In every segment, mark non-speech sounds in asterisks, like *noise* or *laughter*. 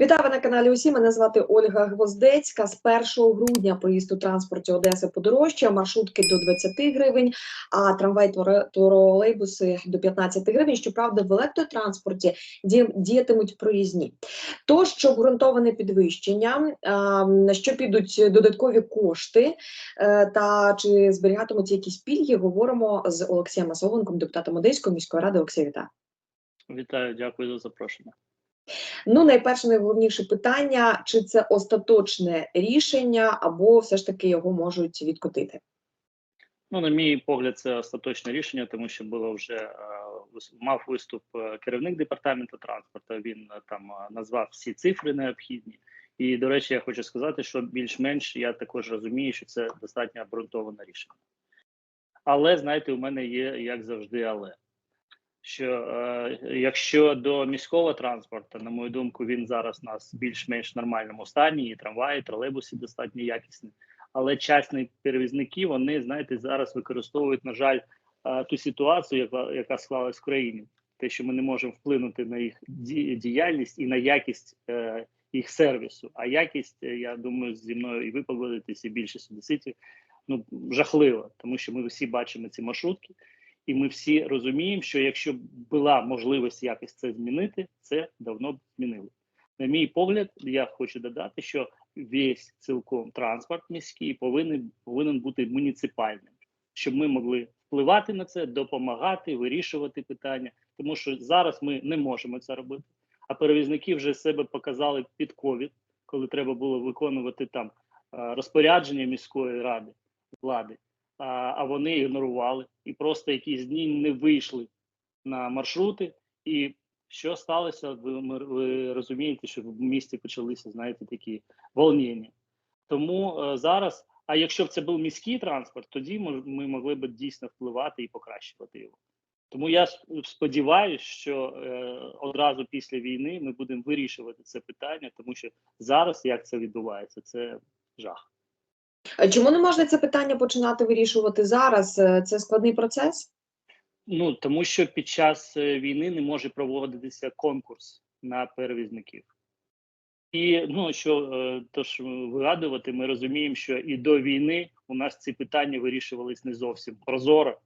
Вітаю на каналі. Усі мене звати Ольга Гвоздецька. З 1 грудня проїзд у транспорті Одеси подорожчає, маршрутки до 20 гривень, а трамвай тролейбуси до 15 гривень. Щоправда, в електротранспорті діятимуть проїзні. Тож обґрунтоване підвищення, на що підуть додаткові кошти, е, та чи зберігатимуть якісь пільги, говоримо з Олексієм Масоленком, депутатом Одеської міської ради. Олексій, вітаю. Вітаю, дякую за запрошення. Ну, найперше, найголовніше питання: чи це остаточне рішення, або все ж таки його можуть відкотити? Ну, на мій погляд, це остаточне рішення, тому що було вже е, мав виступ е, керівник департаменту транспорту. Він е, там назвав всі цифри необхідні. І до речі, я хочу сказати, що більш-менш я також розумію, що це достатньо обґрунтоване рішення. Але знаєте, у мене є як завжди, але що е, якщо до міського транспорту, на мою думку, він зараз у нас більш-менш нормальному стані, і трамваї, і тролейбуси достатньо якісні. Але частні перевізники вони знаєте зараз використовують, на жаль, е, ту ситуацію, яка, яка склалась в країні, те, що ми не можемо вплинути на їх діяльність і на якість е, їх сервісу. А якість, е, я думаю, зі мною і ви погодитесь, і більшість одеситів, ну жахлива, тому що ми всі бачимо ці маршрутки. І ми всі розуміємо, що якщо була можливість якось це змінити, це давно б змінили. На мій погляд, я хочу додати, що весь цілком транспорт міський повинен повинен бути муніципальним, щоб ми могли впливати на це, допомагати, вирішувати питання, тому що зараз ми не можемо це робити. А перевізники вже себе показали під ковід, коли треба було виконувати там е, розпорядження міської ради влади а, а вони ігнорували і просто якісь дні не вийшли на маршрути. І що сталося? Ви, ви розумієте, що в місті почалися, знаєте, такі волнення. Тому е, зараз, а якщо б це був міський транспорт, тоді ми, ми могли б дійсно впливати і покращувати його. Тому я сподіваюся, що е, одразу після війни ми будемо вирішувати це питання, тому що зараз як це відбувається, це жах. Е, Чому не можна це питання починати вирішувати зараз? Е, Це складний процес? Ну тому що під час е, війни не може проводитися конкурс на перевізників. І ну що е, то ж вигадувати, ми розуміємо, що і до війни у нас ці питання вирішувались не зовсім прозоро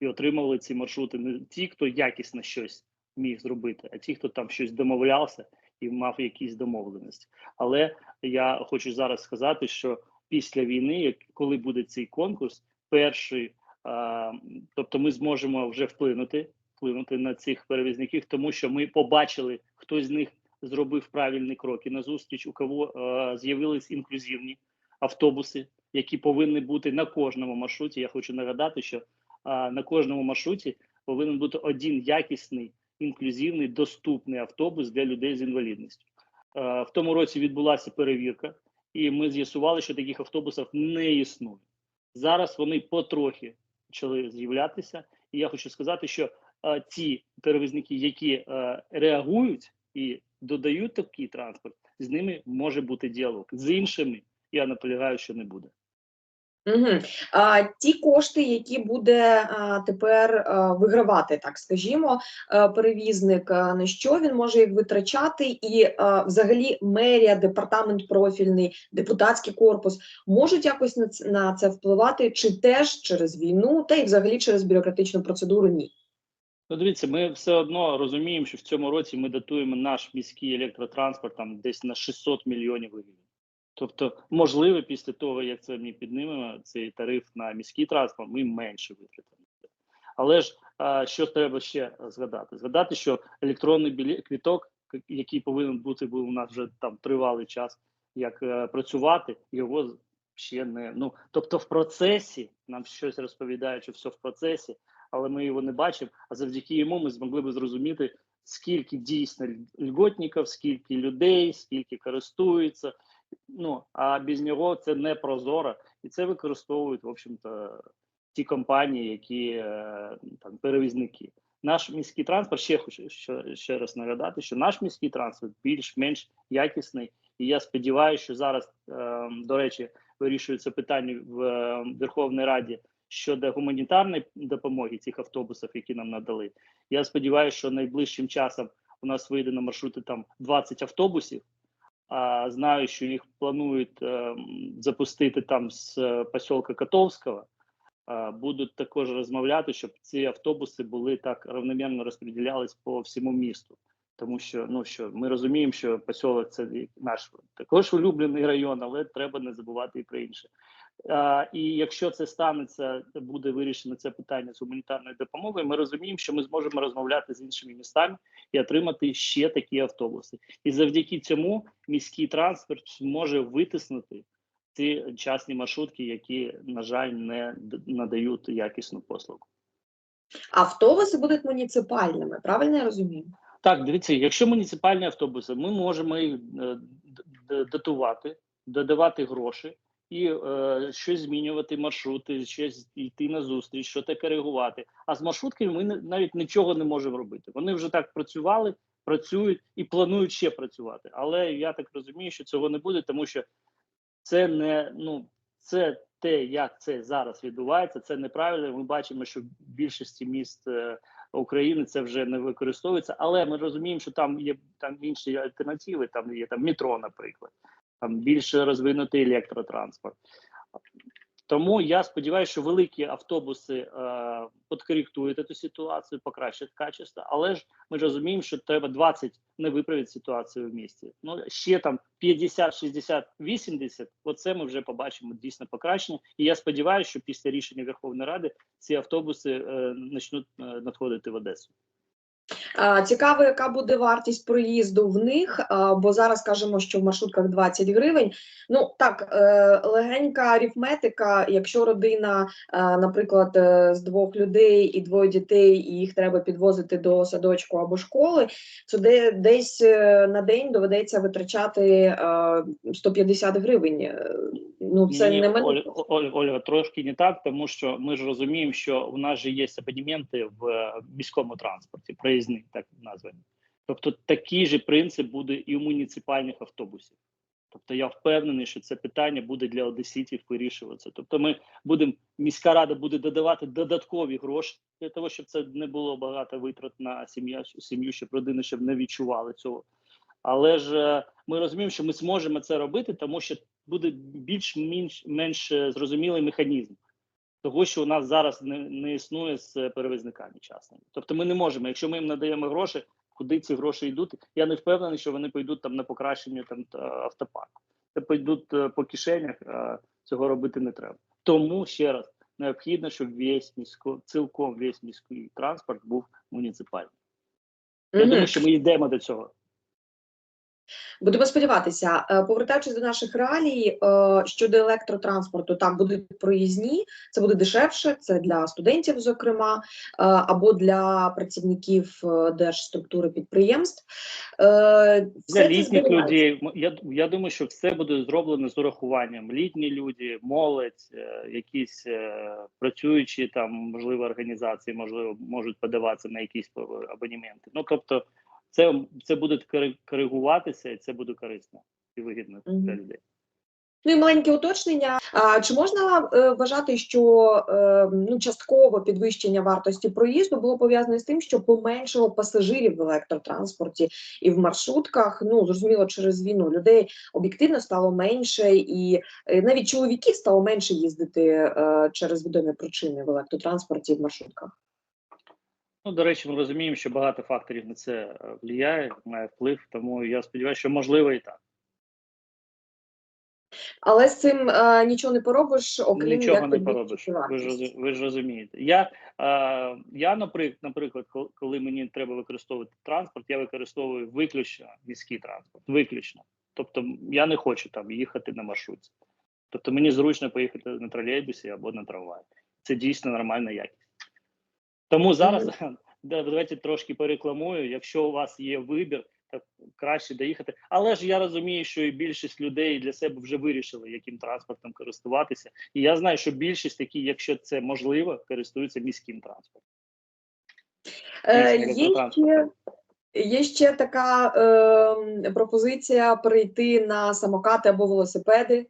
і отримували ці маршрути не ті, хто якісно щось міг зробити, а ті, хто там щось домовлявся і мав якісь домовленості. Але я хочу зараз сказати, що після війни, коли буде цей конкурс, перший а, тобто ми зможемо вже вплинути, вплинути на цих перевізників, тому що ми побачили, хто з них зробив правильні кроки на зустріч, у кого з'явились інклюзивні автобуси, які повинні бути на кожному маршруті. Я хочу нагадати, що е, на кожному маршруті повинен бути один якісний, інклюзивний, доступний автобус для людей з інвалідністю. В тому році відбулася перевірка, і ми з'ясували, що таких автобусів не існує. Зараз вони потрохи почали з'являтися. І я хочу сказати, що а, ті перевізники, які а, реагують і додають такий транспорт, з ними може бути діалог. З іншими я наполягаю, що не буде. Угу. А, ті кошти, які буде а, тепер а, вигравати, так скажімо, а, перевізник, а, на що він може їх витрачати, і а, взагалі мерія, департамент профільний, депутатський корпус можуть якось на це, на це впливати, чи теж через війну, та й взагалі через бюрократичну процедуру ні. Ну, дивіться, ми все одно розуміємо, що в цьому році ми датуємо наш міський електротранспорт там десь на 600 мільйонів гривень. Тобто, можливо, після того, як це ми піднімемо цей тариф на міський транспорт, ми менше витратимо. Але ж що треба ще згадати? Згадати, що електронний білі... квіток, який повинен бути був у нас вже там тривалий час, як е, працювати, його ще не ну тобто, в процесі нам щось розповідають, що все в процесі, але ми його не бачимо. А завдяки йому ми змогли би зрозуміти, скільки дійсно льготників, скільки людей, скільки користуються. Ну а без нього це не прозоро, і це використовують в общем-то ті компанії, які е, там перевізники. Наш міський транспорт ще хочу ще, ще раз нагадати, що наш міський транспорт більш-менш якісний, і я сподіваюся, що зараз, е, до речі, вирішується питання в е, Верховній Раді щодо гуманітарної допомоги цих автобусів, які нам надали. Я сподіваюся, що найближчим часом у нас вийде на маршрути там 20 автобусів, знаю, що їх планують е, запустити там з е, посілка Котовського. Будуть також розмовляти, щоб ці автобуси були так рівномірно розподілялись по всьому місту. Тому що ну що ми розуміємо, що посілок це наш також улюблений район, але треба не забувати і про інше. А, і якщо це станеться, буде вирішено це питання з гуманітарною допомогою. Ми розуміємо, що ми зможемо розмовляти з іншими містами і отримати ще такі автобуси. І завдяки цьому міський транспорт може витиснути ці частні маршрутки, які, на жаль, не надають якісну послугу. Автобуси будуть муніципальними, правильно я розумію? Так, дивіться, якщо муніципальні автобуси, ми можемо їх е, датувати, додавати гроші і е, щось змінювати маршрути, щось йти на зустріч, щось коригувати. А з маршрутками ми навіть нічого не можемо робити. Вони вже так працювали, працюють і планують ще працювати. Але я так розумію, що цього не буде, тому що це не ну це те, як це зараз відбувається, це неправильно. Ми бачимо, що в більшості міст е, України це вже не використовується, але ми розуміємо, що там є там інші альтернативи. Там є там метро, наприклад, там більше розвинутий електротранспорт. Тому я сподіваюся, що великі автобуси е, подкоректують цю ситуацію, покращать качество. Але ж ми розуміємо, що треба 20 не виправить ситуацію в місті. Ну ще там 50, 60, 80, Оце ми вже побачимо дійсно покращення. І я сподіваюся, що після рішення Верховної Ради ці автобуси е, почнуть е, надходити в Одесу. А, Цікаво, яка буде вартість проїзду в них, бо зараз кажемо, що в маршрутках 20 гривень. Ну так, е, легенька арифметика, якщо родина, е, наприклад, е, з двох людей і двоє дітей, і їх треба підвозити до садочку або школи, то де, десь е, на день доведеться витрачати е, 150 гривень. Е, Ну, це Ні, не мене. Оль, Оль, Ольга, трошки не так, тому що ми ж розуміємо, що у нас же є абонементи в е, міському транспорті, проїзні, так названі. Тобто такий же принцип буде і у муніципальних автобусів. Тобто я впевнений, що це питання буде для одеситів вирішуватися. Тобто, ми будемо, міська рада буде додавати додаткові гроші для того, щоб це не було багато витрат на сім'я, сім'ю, щоб родини щоб не відчували цього. Але ж е, ми розуміємо, що ми зможемо це робити, тому що буде більш-менш менш е, зрозумілий механізм того, що у нас зараз не, не існує з перевізниками частними. Тобто, ми не можемо, якщо ми їм надаємо гроші, куди ці гроші йдуть, я не впевнений, що вони пойдуть там на покращення там автопарку. Це пойдуть е, по кишенях, а цього робити не треба. Тому ще раз необхідно, щоб весь місько, цілком весь міський транспорт був муніципальний. Я Мгм. думаю, що ми йдемо до цього. Будемо сподіватися, Е, повертаючись до наших реалій е, щодо електротранспорту, так будуть проїзні, це буде дешевше. Це для студентів, зокрема, е, або для працівників держструктури підприємств. Е, Для літніх людей я, я думаю, що все буде зроблено з урахуванням. Літні люди, молодь, якісь працюючі там, можливо, організації, можливо, можуть подаватися на якісь абонементи. Ну тобто, це, це буде коригуватися, і це буде корисно і вигідно Мгм. для людей. Ну і маленьке уточнення. А чи можна е, вважати, що е, ну частково підвищення вартості проїзду було пов'язане з тим, що поменшало пасажирів в електротранспорті і в маршрутках? Ну зрозуміло, через війну людей об'єктивно стало менше, і е, навіть чоловіків стало менше їздити е, через відомі причини в електротранспорті і в маршрутках. Ну, до речі, ми розуміємо, що багато факторів на це е, впливає, має вплив, тому я сподіваюся, що можливо і так. Але з цим е, нічого не поробиш, окрім Нічого як не поробиш. Ви ж, ви ж розумієте. Я, е, я наприклад, наприклад, коли мені треба використовувати транспорт, я використовую виключно міський транспорт. Виключно. Тобто я не хочу там їхати на маршрутці. Тобто мені зручно поїхати на тролейбусі або на трамваї. Це дійсно нормальна якість. Тому зараз *laughs* да, давайте трошки порекламую. Якщо у вас є вибір, то краще доїхати. Але ж я розумію, що і більшість людей для себе вже вирішили, яким транспортом користуватися. І я знаю, що більшість такі, якщо це можливо, користуються міським транспортом. Е, Є ще, є ще така е, пропозиція перейти на самокати або велосипеди.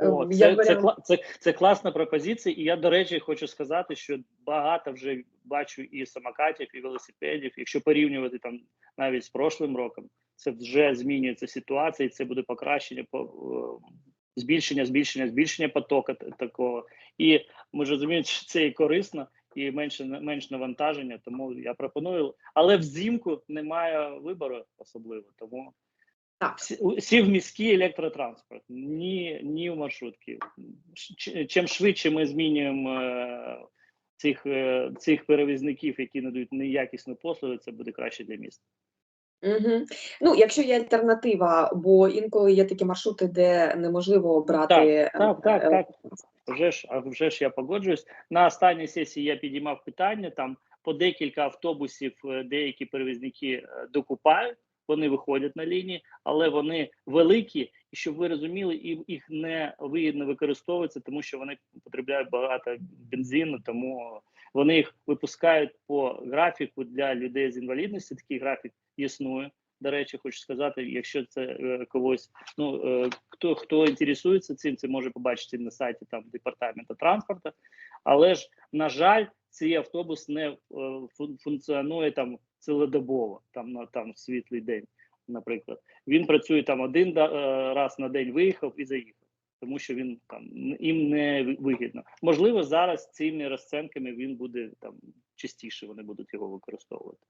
Е, О, це, це, кла- це, це класна пропозиція, і я, до речі, хочу сказати, що багато вже бачу і самокатів, і велосипедів. Якщо порівнювати там навіть з прошлим роком, це вже змінюється ситуація, і це буде покращення по е, збільшення, збільшення, збільшення потоку т- такого. І ми ж розуміємо, що це і корисно, і менше менш навантаження. Тому я пропоную, але взимку немає вибору особливо. Тому Так. всі міський електротранспорт, ні, ні в маршрутки. Чим швидше ми змінюємо е, цих, е, цих перевізників, які надають неякісну послугу, це буде краще для міста. Угу. Ну, якщо є альтернатива, бо інколи є такі маршрути, де неможливо обрати. Так, так, е, так. Вже ж, а вже ж я погоджуюсь. На останній сесії я підіймав питання там по декілька автобусів, е, деякі перевізники е, докупають, вони виходять на лінії, але вони великі, і щоб ви розуміли, їх не вигідно використовується, тому що вони потребляють багато бензину, тому вони їх випускають по графіку для людей з інвалідністю. Такий графік існує. До речі, хочу сказати, якщо це е, когось, ну е, хто хто інтересується цим, це може побачити на сайті там департаменту транспорту. Але ж на жаль, цей автобус не е, функціонує там цілодобово, там на там світлий день, наприклад. Він працює там один да- е, раз на день, виїхав і заїхав, тому що він там їм не вигідно. Можливо, зараз цими розценками він буде там частіше, вони будуть його використовувати.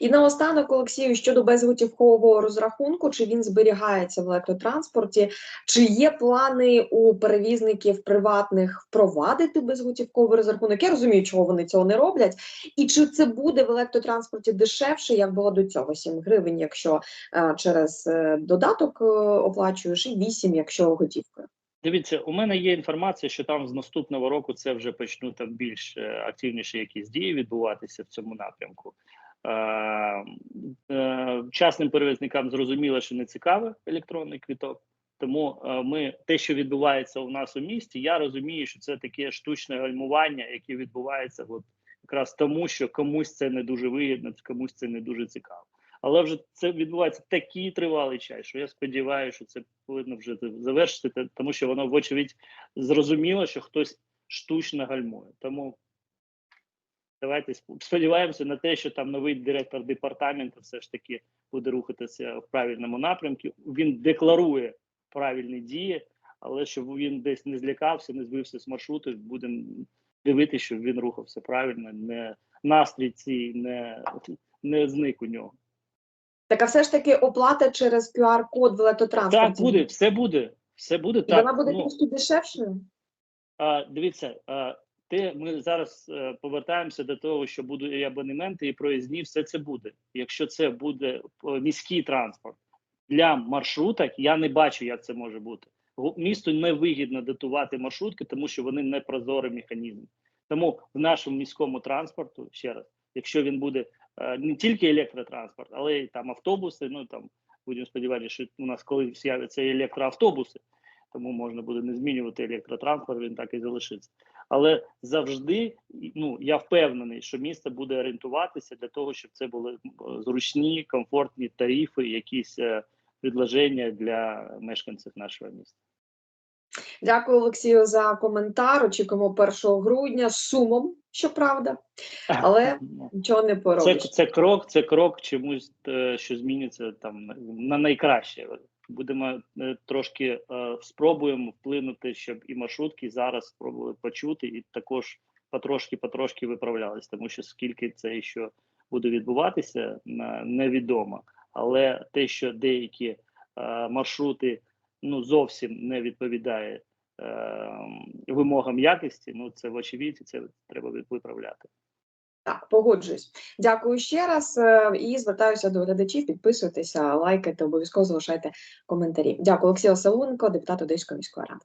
І наостанок, Олексію, щодо безготівкового розрахунку, чи він зберігається в електротранспорті, чи є плани у перевізників приватних впровадити безготівковий розрахунок? Я розумію, чого вони цього не роблять, і чи це буде в електротранспорті дешевше, як було до цього 7 гривень, якщо е, через е, додаток е, оплачуєш, і 8, якщо готівкою. Дивіться, у мене є інформація, що там з наступного року це вже почнуть там більш е, активніше якісь дії відбуватися в цьому напрямку. Е, е, перевізникам зрозуміло, що не цікавий електронний квіток. Тому е, ми те, що відбувається у нас у місті, я розумію, що це таке штучне гальмування, яке відбувається от якраз тому, що комусь це не дуже вигідно, комусь це не дуже цікаво. Але вже це відбувається такий тривалий час, що я сподіваюся, що це повинно вже завершити, тому що воно, вочевидь, зрозуміло, що хтось штучно гальмує. Тому давайте сподіваємося на те, що там новий директор департаменту все ж таки буде рухатися в правильному напрямку. Він декларує правильні дії, але щоб він десь не злякався, не збився з маршруту, будемо дивитися, щоб він рухався правильно, не настрій цей не, не зник у нього. Так, а все ж таки оплата через QR-код в електротранспорті. Так, буде, все буде. Все буде І так. вона буде ну, дешевшою? а, дивіться, а, те, ми зараз е, повертаємося до того, що будуть і абонементи, і проїзні, все це буде. Якщо це буде е, міський транспорт для маршруток, я не бачу, як це може бути. Місту не вигідно датувати маршрутки, тому що вони не прозорий механізм. Тому в нашому міському транспорту, ще раз, якщо він буде е, не тільки електротранспорт, але й там автобуси, ну там будемо сподіватися, що у нас коли з'являться електроавтобуси, тому можна буде не змінювати електротранспорт, він так і залишиться. Але завжди, ну я впевнений, що місто буде орієнтуватися для того, щоб це були зручні, комфортні тарифи, якісь е, предложення для мешканців нашого міста. Дякую, Олексію, за коментар. Очікуємо 1 грудня з сумом, щоправда, *laughs* але нічого не Це, поробиш. це крок, це крок чомусь, е, що зміниться там на найкраще. Будемо е, трошки е, спробуємо вплинути, щоб і маршрутки зараз спробували почути, і також потрошки потрошки виправлялись, тому що скільки це ще буде відбуватися, невідомо. Але те, що деякі е, маршрути ну зовсім не відповідає е, вимогам якості, ну це вочевидь, це треба виправляти. Так, погоджуюсь. Дякую ще раз е, і звертаюся до глядачів. Підписуйтеся, лайкайте, обов'язково залишайте коментарі. Дякую, Олексій Оселунко, депутат Одеської міської ради.